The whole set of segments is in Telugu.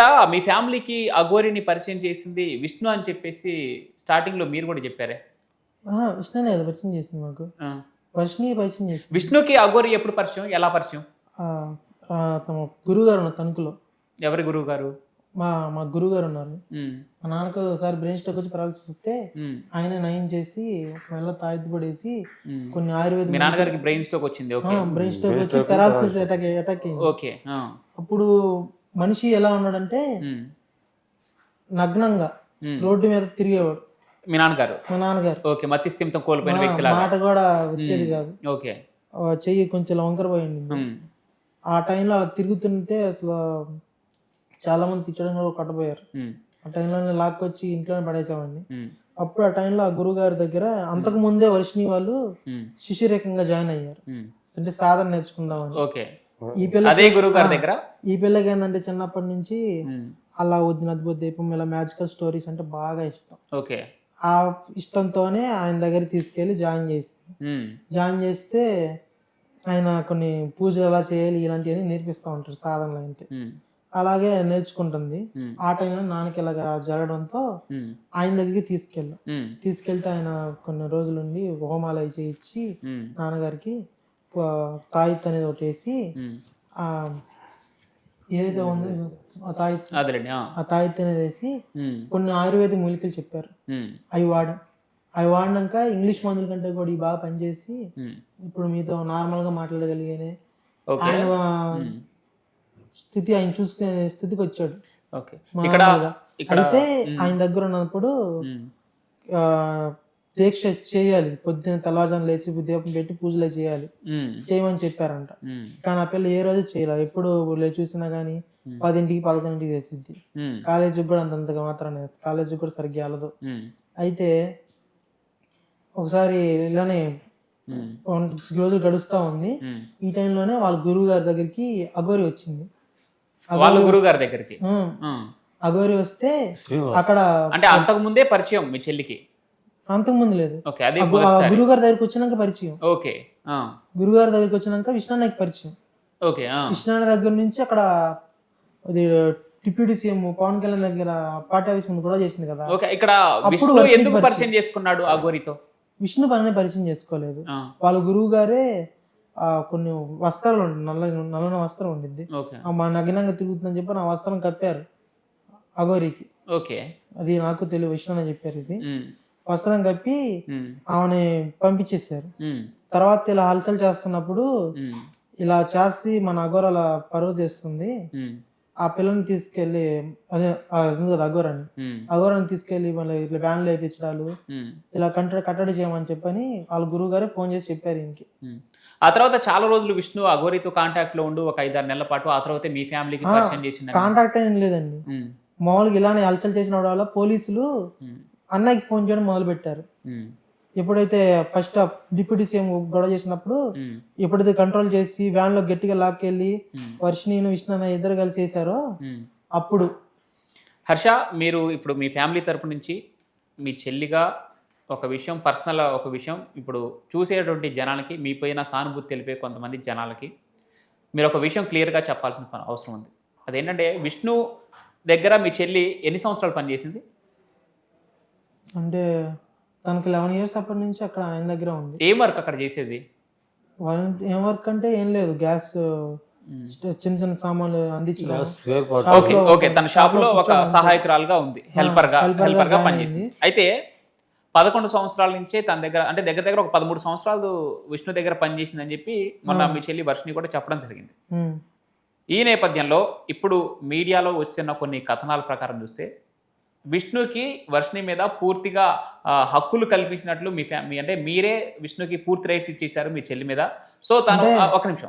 ఇక్కడ మీ ఫ్యామిలీకి అఘోరిని పరిచయం చేసింది విష్ణు అని చెప్పేసి స్టార్టింగ్లో మీరు కూడా చెప్పారే? కదా పరిచయం చేసింది మాకు. ఆ. వర్షిని పరిచయం చేసింది. విష్ణుకి అఘోరి ఎప్పుడు పరిచయం? ఎలా పరిచయం? తమ గురువు గారు ఉన్నారు తణుకులో. ఎవరి గురువు గారు మా మా గురువు గారు ఉన్నారు మా నాన్నకు ఒకసారి బ్రెయిన్ స్ట్రోక్ వచ్చి paralysis వస్తే ఆయన నయం చేసి మెల్ల తాయితీ పడేసి ఉమ్. కొన్ని ఆయుర్వేద మీ నాన్నగారికి బ్రెయిన్ స్ట్రోక్ వచ్చింది. ఓకే. బ్రెయిన్ స్ట్రోక్ వచ్చి పెరాలసిస్ అటాక్ అటాక్ అయింది. అప్పుడు మనిషి ఎలా ఉన్నాడంటే నగ్నంగా. రోడ్డు మీద తిరిగేవాడు. మీ నాన్నగారు? మా నాన్నగారు. ఓకే మతి స్థిమితం కోల్పోయిన ఆ, వ్యక్తిలాగా. మాట కూడా వచ్చేది కాదు. ఓకే. చెయ్యి కొంచెం వంకరపోయింది ఆ టైంలో అలా తిరుగుతుంటే అసలు చాలా మంది పిచ్చడం కూడా కొట్టపోయారు ఉమ్, ఆ టైంలో లాక్కొచ్చి ఇంట్లోనే పడేసామండి ఉమ్, అప్పుడు ఆ టైంలో ఆ గురువు గారి దగ్గర అంతకు ముందే వర్షిని వాళ్ళు శిశురేఖంగా జాయిన్ అయ్యారు. అంటే సాధన నేర్చుకుందామని. ఓకే. ఈ పిల్ల అదే గురువు గారి దగ్గర? ఈ పిల్లకి ఏంటంటే చిన్నప్పటి నుంచి అలా వద్దిన అద్భుత దీపం ఇలా మ్యాజికల్ స్టోరీస్ అంటే బాగా ఇష్టం. ఓకే. ఆ ఇష్టంతోనే ఆయన దగ్గర తీసుకెళ్ళి జాయిన్ చేసి జాయిన్ చేస్తే ఆయన కొన్ని పూజలు ఎలా చేయాలి ఇలాంటివన్నీ నేర్పిస్తూ ఉంటారు సాధనలు అంటే. అలాగే నేర్చుకుంటుంది. ఆ టైంలో నాన్నకి ఇలా జరగడంతో ఆయన దగ్గరికి తీసుకెళ్ళాం. తీసుకెళ్తే ఆయన కొన్ని రోజులుండి హోమాలు అవి చేయించి నాన్నగారికి తాయిత్ అనేది ఒకటి వేసి ఏదైతే ఉందో ఆ తాయిత్ ఆ. తాయిత్ అనేది వేసి కొన్ని ఆయుర్వేద మూలికలు చెప్పారు. అవి వాడాం అవి వాడినాక ఇంగ్లీష్ మందుల కంటే కూడా ఇవి బాగా పనిచేసి. ఇప్పుడు మీతో నార్మల్గా మాట్లాడగలిగానే ఆయన స్థితి ఆయన చూసుకునే స్థితికి వచ్చాడు. అయితే ఆయన దగ్గర ఉన్నప్పుడు దీక్ష చేయాలి. పొద్దున్న తెల్లవారుజాము లేచి దీపం పెట్టి పూజలు చేయాలి. చేయమని చెప్పారంట. కానీ ఆ పిల్ల ఏ రోజు చేయలేదు ఎప్పుడు చూసినా కానీ పదింటికి పదకొండింటికి చేసిద్ది ఉమ్, కాలేజీకి కూడా అంతంతగా మాత్రం కాలేజీకి కూడా సరిగ్గా వెళ్ళదు. అయితే ఒకసారి ఇలానే రోజులు గడుస్తూ ఉంది. ఈ టైంలోనే వాళ్ళ గురువు గారి దగ్గరికి అఘోరి వచ్చింది. వాళ్ళ గురువు గారి దగ్గరికి. అఘోరి వస్తే అక్కడ అంటే అంతకు ముందే పరిచయం మీ చెల్లికి? అంతకుముందు లేదు. ఓకే అది గారి దగ్గరికి వచ్చినాక పరిచయం. ఓకే ఆ, గురువు గారి దగ్గరికి వచ్చినాక విష్ణాన్నకి పరిచయం. ఓకే విష్ణాన్న దగ్గర నుంచి అక్కడ అది డిప్యూటీ సీఎం పవన్ కళ్యాణ్ దగ్గర పార్టీ ఆఫీస్ ముందు కూడా చేసింది కదా. ఓకే ఇక్కడ విష్ణు ఎందుకు పరిచయం. చేసుకున్నాడు ఆ గోరితో? విష్ణు పని పరిచయం చేసుకోలేదు. వాళ్ళ గురువు గారే కొన్ని వస్త్రాలు నల్ల నల్లని వస్త్రం ఆ మా నగ్నంగా తిరుగుతుందని చెప్పి నా వస్త్రం కప్పారు అఘోరికి ఓకే. అది నాకు తెలియదు విష్ణు అని చెప్పారు ఇది. వస్త్రం కప్పి ఆమెని పంపించేశారు. తర్వాత ఇలా హల్చల్ చేస్తున్నప్పుడు ఇలా చేసి మన అఘోర అలా పరువు తీస్తుంది. ఆ పిల్లని తీసుకెళ్ళి అదే కదా అఘోర అని ఉమ్, అఘోరాన్ని తీసుకెళ్ళి మళ్ళీ ఇట్లా వ్యాన్లు వేయించడాలు ఇలా కంట కట్టడి చేయమని చెప్పని వాళ్ళ గురువు గారే ఫోన్ చేసి చెప్పారు ఇంకి. ఆ తర్వాత చాలా రోజులు విష్ణు అఘోరితో కాంటాక్ట్లో ఉండు ఒక ఐదారు నెలల పాటు ఆ తర్వాత మీ ఫ్యామిలీకి పరిచయం కాంటాక్ట్ ఏం లేదండి. మామూలుగా ఇలానే హల్చల్ చేసిన వల్ల పోలీసులు అన్నయ్యకి ఫోన్ చేయడం మొదలు పెట్టారు ఎప్పుడైతే ఫస్ట్ డిప్యూటీ సీఎం గొడవ చేసినప్పుడు ఎప్పుడైతే కంట్రోల్ చేసి వ్యాన్లో గట్టిగా లాక్కెళ్ళి వర్షిని విష్ణు ఇద్దరు కలిసి చేశారో అప్పుడు. హర్ష మీరు ఇప్పుడు మీ ఫ్యామిలీ తరపు నుంచి మీ చెల్లిగా ఒక విషయం పర్సనల్ ఒక విషయం ఇప్పుడు చూసేటువంటి జనాలకి మీ పైన సానుభూతి తెలిపే కొంతమంది జనాలకి మీరు ఒక విషయం క్లియర్గా చెప్పాల్సిన అవసరం ఉంది. అదేంటంటే విష్ణు దగ్గర మీ చెల్లి ఎన్ని సంవత్సరాలు పనిచేసింది? అంటే తనకి లెవెన్ ఇయర్స్ అప్పటి నుంచి అక్కడ ఆయన దగ్గర ఉంది. ఏం వర్క్ అక్కడ చేసేది? ఏం వర్క్ అంటే ఏం లేదు గ్యాస్ చిన్న చిన్న సామాన్లు ఓకే ఓకే తన షాప్లో ఒక సహాయకురాలుగా ఉంది హెల్పర్గా హెల్పర్గా పనిచేసింది. అయితే పదకొండు సంవత్సరాల నుంచే తన దగ్గర అంటే దగ్గర దగ్గర ఒక పదమూడు సంవత్సరాలు విష్ణు దగ్గర పనిచేసిందని చెప్పి మొన్న మీ చెల్లి వర్షిని కూడా చెప్పడం జరిగింది. ఉమ్. ఈ నేపథ్యంలో ఇప్పుడు మీడియాలో వస్తున్న కొన్ని కథనాల ప్రకారం చూస్తే విష్ణుకి వర్షిని మీద పూర్తిగా హక్కులు కల్పించినట్లు మీ ఫ్యా మీ అంటే మీరే విష్ణుకి పూర్తి రైట్స్ ఇచ్చేశారు మీ చెల్లి మీద. సో తను ఒక నిమిషం.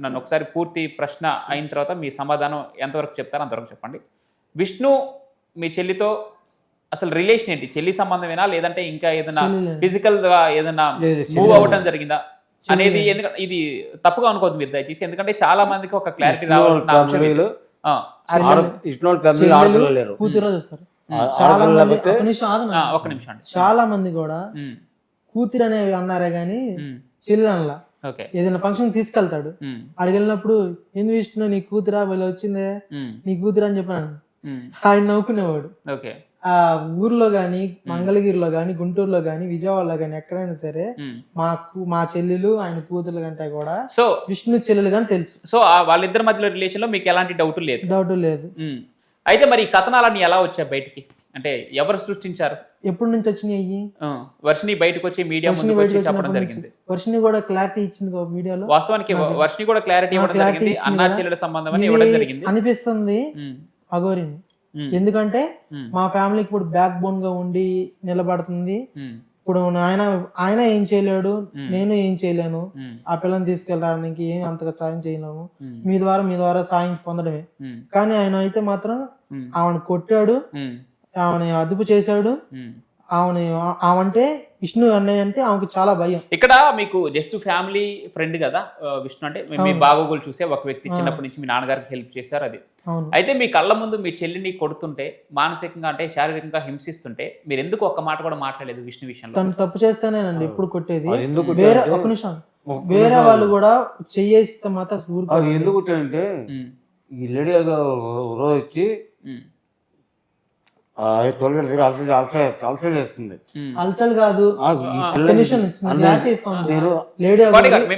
నన్ను- ఒకసారి పూర్తి ప్రశ్న అయిన తర్వాత మీ సమాధానం ఎంతవరకు చెప్తారో అంతవరకు చెప్పండి. విష్ణు మీ చెల్లితో అసలు రిలేషన్ ఏంటి? చెల్లి సంబంధమేనా? లేదంటే ఇంకా ఏదైనా. ఫిజికల్గా ఏదైనా మూవ్ అవ్వటం జరిగిందా? అనేది ఎందుకంటే ఇది తప్పుగా అనుకోవద్దు మీరు దయచేసి. ఎందుకంటే చాలా మందికి ఒక క్లారిటీ రావాల్సిన అంశం ఫ్యామిలీ కూతురు చాలా మంది ఒక నిమిషం చాలా మంది కూడా కూతురు అనేవి అన్నారే గాని ఉమ్, చెల్లి అనలా ఓకే. ఏదైనా ఫంక్షన్ తీసుకెళ్తాడు. అడిగి వెళ్ళినప్పుడు ఎందుకు విష్ణు నీ కూతురా? వీళ్ళు వచ్చిందే. నీ కూతురా? అని చెప్పాను. ఆయన నవ్వుకునేవాడు. ఓకే. ఆ ఊర్లో గాని మంగళగిరిలో గాని గుంటూరులో గాని విజయవాడలో గాని ఎక్కడైనా సరే ఉమ్. మా చెల్లెలు ఆయన కూతురు కంటే కూడా సో విష్ణు చెల్లెలు కానీ తెలుసు. సో వాళ్ళిద్దరి మధ్యలో రిలేషన్లో మీకు ఎలాంటి డౌట్ లేదు? డౌట్ లేదు. అయితే మరి ఈ కథనాలన్నీ ఎలా వచ్చాయి బయటికి? అంటే ఎవరు సృష్టించారు? ఎప్పటి నుంచి వచ్చినాయి వర్షిని బయటకు వచ్చి మీడియా ముందుకు వచ్చి చెప్పడం జరిగింది. వర్షిని కూడా క్లారిటీ ఇచ్చింది ఒక వీడియోలో వాస్తవానికి వర్షిని కూడా క్లారిటీ ఇవ్వడం జరిగింది. అన్నా. చెల్లెల సంబంధం అని ఇవ్వడం జరిగింది. అనిపిస్తుంది అగోరిని ఎందుకంటే మా ఫ్యామిలీకి ఇప్పుడు బ్యాక్ బోన్గా ఉండి నిలబడుతుంది. ఇప్పుడు ఆయన ఆయన ఏం చేయలేడు. నేను ఏం చేయలేను. ఆ పిల్లని తీసుకెళ్ళడానికి ఏం అంతగా సాయం చేయలేము. మీ ద్వారా మీ ద్వారా సాయం పొందడమే. కానీ ఆయన అయితే మాత్రం ఆమెను కొట్టాడు ఆమెని అదుపు చేశాడు. ఆమెని ఆమంటే విష్ణు అన్నయ్య అంటే ఆమెకు చాలా భయం. ఇక్కడ మీకు జస్ట్ ఫ్యామిలీ ఫ్రెండ్ కదా విష్ణు అంటే మీ- మీ బాగోగులు చూసే ఒక వ్యక్తి చిన్నప్పటి నుంచి మీ నాన్నగారికి హెల్ప్ చేశారు అది. అవును. అయితే మీ కళ్ళ ముందు మీ చెల్లిని కొడుతుంటే మానసికంగా అంటే శారీరకంగా హింసిస్తుంటే మీరు ఎందుకు ఒక్క మాట కూడా మాట్లాడలేదు విష్ణు విషయంలో? తను తప్పు చేస్తేనేనండి ఎప్పుడు కొట్టేది. వేరే ఒక నిమిషం. వేరే. వాళ్ళు కూడా చెయ్యేస్తే మాత్రం. ఎందుకు అంటే ఈ లేడీ రోజు వచ్చి ఉమ్, ఆ తొలగడ దగ్గర అలస అలస అలస చేస్తుంది. కాదు.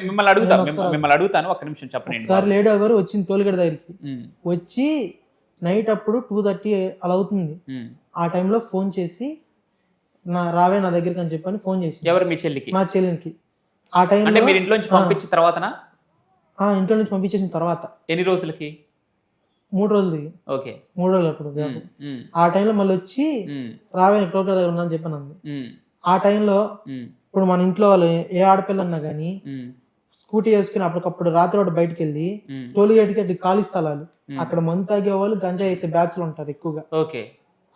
మిమ్మల్ని అడుగుతాను మిమ్మల్ని అడుగుతాను ఒక్క నిమిషం చెప్పండి. ఒకసారి లేడీ గారు వచ్చింది తోలుగడ దగ్గరికి. వచ్చి నైట్ అప్పుడు టూ థర్టీ అలా అవుతుంది. ఆ టైంలో ఫోన్ చేసి నా రావే నా దగ్గరికి అని చెప్పని ఫోన్ చేసి ఎవరు? మీ చెల్లికి? మా చెల్లికి. ఆ అంటే టైంలో మీరు ఇంట్లో నుంచి పంపించిన తర్వాతనా? ఆ, ఇంట్లో నుంచి పంపించేసిన తర్వాత. ఎన్ని రోజులకి? మూడు రోజులు దిగి ఓకే. మూడు రోజులు అప్పుడు ఆ టైంలో మళ్ళీ వచ్చి రావే టోకర్ దగ్గర ఉన్నా అని చెప్పాను అంది ఆ టైంలో ఇప్పుడు మన ఇంట్లో వాళ్ళు ఏ ఆడపిల్ల అన్నా కానీ స్కూటీ వేసుకుని అప్పటికప్పుడు రాత్రి ఒకటి బయటకు వెళ్ళి ఉమ్. టోల్గేట్కి అటు ఖాళీ స్థలాలు. అక్కడ మందు తాగే వాళ్ళు గంజా వేసే బ్యాచ్లు ఉంటారు ఎక్కువగా. ఓకే.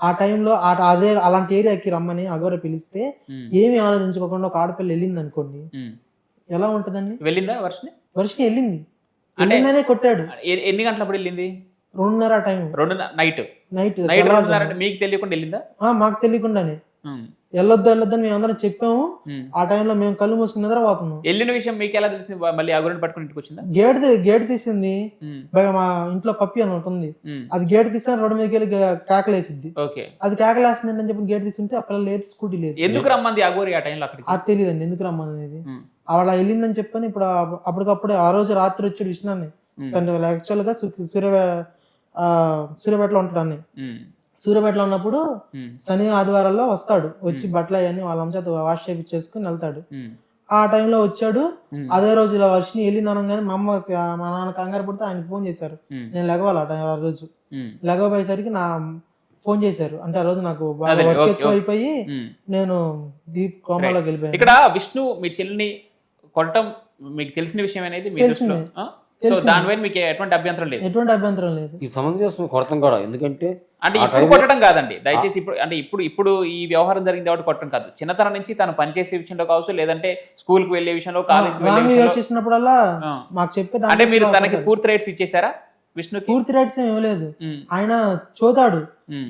ఆ టైంలో అదే అలాంటి ఏరియాకి రమ్మని అగోర పిలిస్తే ఏమి ఆలోచించుకోకుండా ఒక ఆడపిల్ల వెళ్ళింది అనుకోండి. ఎలా ఉంటదండి? వెళ్ళిందా వర్షని వర్షం వెళ్ళింది. వెళ్ళిందనే కొట్టాడు. ఎన్ని గంటలప్పుడు వెళ్ళింది? రెండున్నర టైం. రెండు నైట్. నైట్. నైట్ రెండున్నర అంటే మీకు తెలియకుండా వెళ్ళిందా? మాకు తెలియకుండానే. వెళ్ళొద్దు వెళ్ళొద్దని మేము అందరం చెప్పాము. ఆ టైంలో మేము కళ్ళు మూసుకుని నిద్రపోతున్నాం వెళ్ళిన విషయం మీకు ఎలా తెలిసింది? మళ్ళీ అగురిని పట్టుకుని ఇంటికి వచ్చిందా? గేట్ గేట్ తీసింది. మా. ఇంట్లో పప్పి అని ఉమ్, అది గేట్ తీస్తే రోడ్డు మీదకి వెళ్ళి కేకలేసిద్ది. ఓకే. అది కేకలేస్తుంది అని చెప్పి గేట్ తీసుకుంటే ఆ పిల్ల లేదు స్కూటీ లేదు. ఎందుకు రమ్మంది అగోరి ఆ టైంలో అక్కడికి? అది తెలియదండి ఎందుకు రమ్మనేది ఉమ్, అలా వెళ్ళిందని చెప్పని ఇప్పుడు ఆ- అప్పటికప్పుడే ఆ రోజు రాత్రి వచ్చాడు విష్ణాన్ని ఉమ్, యాక్చువల్గా సూర్య ఆ, సూర్యాపేటలో ఉంటాడు అన్ని సూర్యాపేటలో ఉన్నప్పుడు శని ఆదివారాల్లో వస్తాడు. వచ్చి బట్టలు అవన్నీ వాళ్ళ చేత వాష్ చేపించేసుకుని వెళ్తాడు. ఆ టైంలో వచ్చాడు. అదే రోజు ఇలా వర్షిని అనగానే మా అమ్మ మా నాన్న కంగారు పడితే ఆయనకి ఫోన్ చేశారు. నేను లెగవాలి ఆ టైం ఆ రోజు. ఉమ్, లెగపోయేసరికి నా ఫోన్ చేశారు. అంటే ఆ రోజు నాకు. అయిపోయి. నేను దీప్ కోమాలోకి వెళ్ళిపోయాను. ఇక్కడ విష్ణు మీ చెల్లిని కొట్టడం మీకు తెలిసిన విషయం అనేది తెలిసింది. సో. దానిపైన మీకు ఎటువంటి అభ్యంతరం లేదు. ఎటువంటి అభ్యంతరం లేదు. ఈ సమంజసం కొడతాం కూడా ఎందుకంటే అంటే ఇప్పుడు కొట్టడం కాదండి. దయచేసి ఇప్పుడు అంటే ఇప్పుడు ఇప్పుడు ఈ వ్యవహారం జరిగింది కాబట్టి కొట్టడం కాదు. చిన్నతనం నుంచి తను పనిచేసే విషయంలో కావచ్చు లేదంటే స్కూల్కి వెళ్ళే విషయంలో కాలేజ్కి వెళ్ళే రామి విషయంలో చేసినప్పుడల్లా. మాకు చెప్పే అంటే మీరు తనకి. పూర్తి రైట్స్ ఇచ్చేసారా విష్ణుకి? పూర్తి రైట్స్ ఏం ఇవ్వలేదు. ఆయన చూతాడు.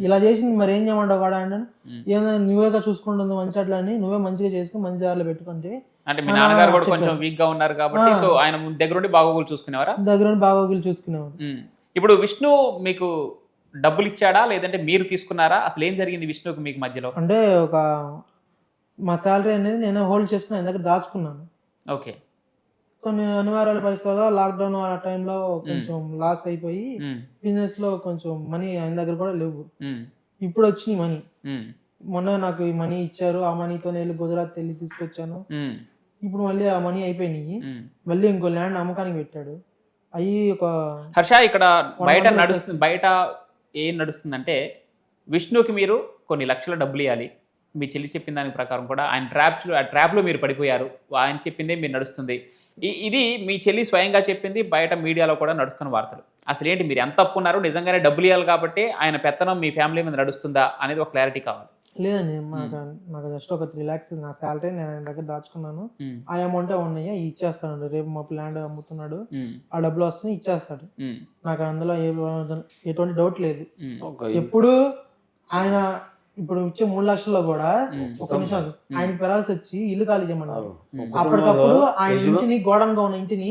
ఇలా చేసింది మరి ఏం చేయమంటావు కూడా అంటే ఉమ్. ఏదో నువ్వేగా చూసుకుంటుంది మంచి అట్లా అని నువ్వే మంచిగా చేసుకుని మంచి దారిలో పెట్టుకుంటే అంటే మీ నాన్నగారు కూడా. కొంచెం వీక్గా ఉన్నారు కాబట్టి. సో ఆయన దగ్గర ఉండి బాగోగులు చూసుకునేవారా? దగ్గర బాగోగులు చూసుకునేవాడు ఉమ్. ఇప్పుడు విష్ణు మీకు డబ్బులు ఇచ్చాడా లేదంటే మీరు తీసుకున్నారా? అసలు ఏం జరిగింది విష్ణుకి మీకు మధ్యలో? అంటే ఒక మా శాలరీ అనేది నేను హోల్డ్ చేసుకుని ఆయన దగ్గర దాచుకున్నాను. ఓకే. కొన్ని అనివార్యాల పరిస్థితుల్లో లాక్డౌన్ ఆ టైంలో కొంచెం లాస్ అయిపోయి బిజినెస్లో కొంచెం మనీ ఆయన దగ్గర కూడా లేవు. ఇప్పుడు వచ్చినాయి మనీ మొన్న నాకు ఈ మనీ ఇచ్చారు. ఆ మనీతో వెళ్ళి గుజరాత్ వెళ్ళి తీసుకొచ్చాను. ఇప్పుడు మళ్ళీ ఆ మనీ అయిపోయినాయి. మళ్ళీ ఇంకో ల్యాండ్ అమ్మకానికి పెట్టాడు. అయ్యి ఒక హర్ష ఇక్కడ బయట నడుస్తుంది బయట ఏం నడుస్తుందంటే విష్ణుకి మీరు కొన్ని లక్షల డబ్బులు ఇవ్వాలి మీ చెల్లి చెప్పిన దాని ప్రకారం కూడా ఆయన ట్రాప్స్ ఆ ట్రాప్లో మీరు పడిపోయారు. ఆయన చెప్పిందే మీరు నడుస్తుంది. ఇది మీ చెల్లి స్వయంగా చెప్పింది బయట మీడియాలో కూడా నడుస్తున్న వార్తలు. అసలు ఏంటి మీరు ఎంత అప్పు ఉన్నారు నిజంగానే డబ్బులు ఇవ్వాలి కాబట్టి ఆయన పెత్తనం మీ ఫ్యామిలీ మీద నడుస్తుందా అనేది ఒక క్లారిటీ కావాలి. లేదండి నాకు నాకు జస్ట్ ఒక త్రీ ల్యాక్స్ నా శాలరీ నేను ఆయన దగ్గర దాచుకున్నాను. ఆ అమౌంట్ ఉన్నాయి? ఇచ్చేస్తాను రేపు మా ల్యాండ్ అమ్ముతున్నాడు. ఆ డబ్బులు వస్తే ఇచ్చేస్తాడు. నాకు అందులో ఏ ఎటువంటి డౌట్ లేదు. ఎప్పుడు ఆయన ఇప్పుడు ఇచ్చే మూడు లక్షల్లో కూడా. ఒక నిమిషం ఆయన పెరాల్సి వచ్చి ఇల్లు ఖాళీ చేయమన్నారు. అప్పటికప్పుడు ఆయన ఇంటిని గోడంగా ఉన్న ఇంటిని.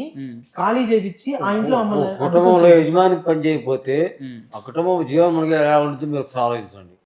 ఖాళీ చేపించి ఆ ఇంట్లో కుటుంబంలో యజమాని పని చేయకపోతే. ఆ కుటుంబం జీవనం ఎలా ఉంటుంది మీరు ఒకసారి ఆలోచించండి.